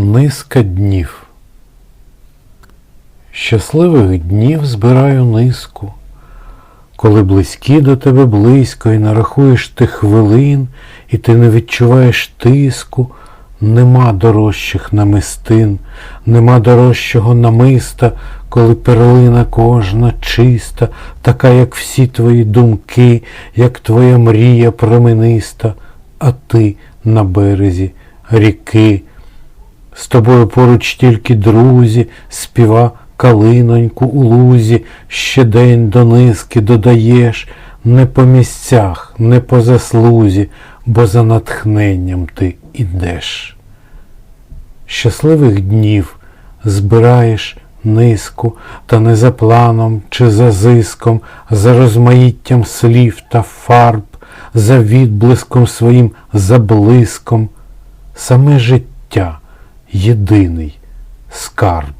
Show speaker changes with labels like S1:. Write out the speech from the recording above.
S1: Низка днів. Щасливих днів збираю низку, коли близькі до тебе близько, і нарахуєш ти хвилин, і ти не відчуваєш тиску, нема дорожчих намистин, нема дорожчого намиста, коли перлина кожна чиста, така, як всі твої думки, як твоя мрія промениста, а ти на березі ріки. З тобою поруч тільки друзі, співа калиноньку у лузі, ще день до низки додаєш, не по місцях, не по заслузі, бо за натхненням ти ідеш. Щасливих днів збираєш низку, та не за планом чи за зиском, за розмаїттям слів та фарб, за відблиском своїм за блиском, саме життя єдиний скарб.